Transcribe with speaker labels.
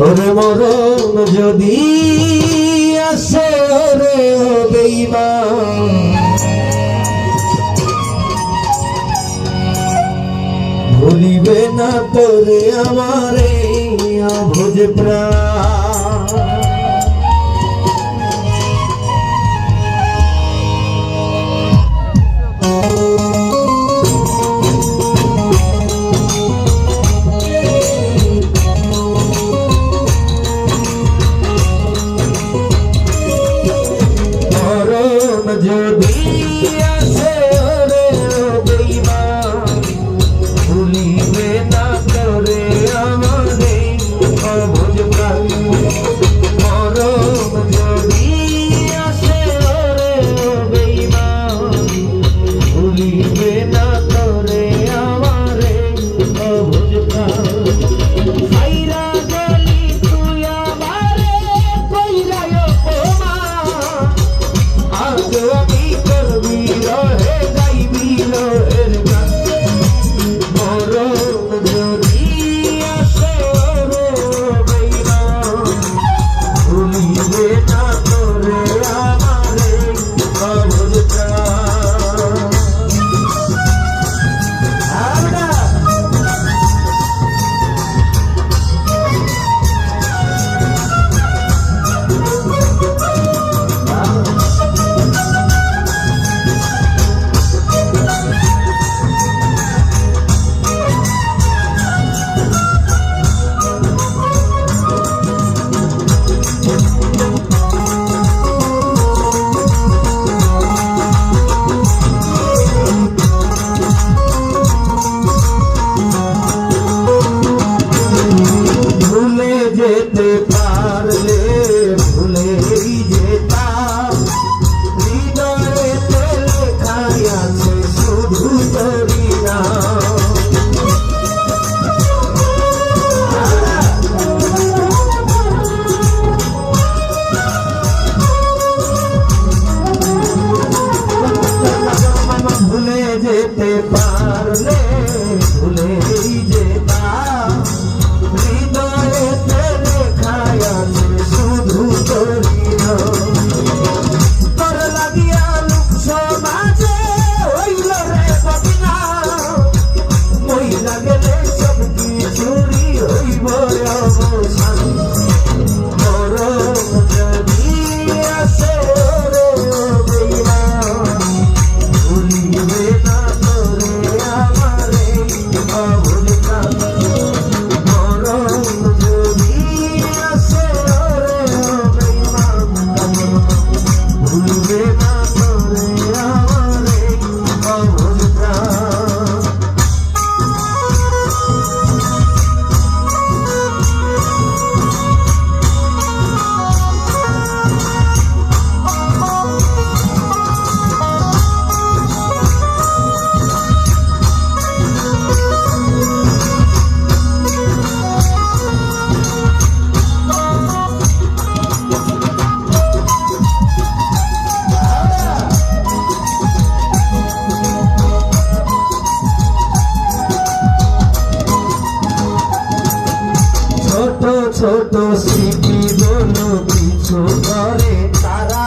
Speaker 1: তোর মরণ যদি আসে রে বেইমান ভুলিবে না তোরে আমারে ভোজ প্রাণ। পারলে ভুলেই ছোট সিটি দোনো পিছু করে তারা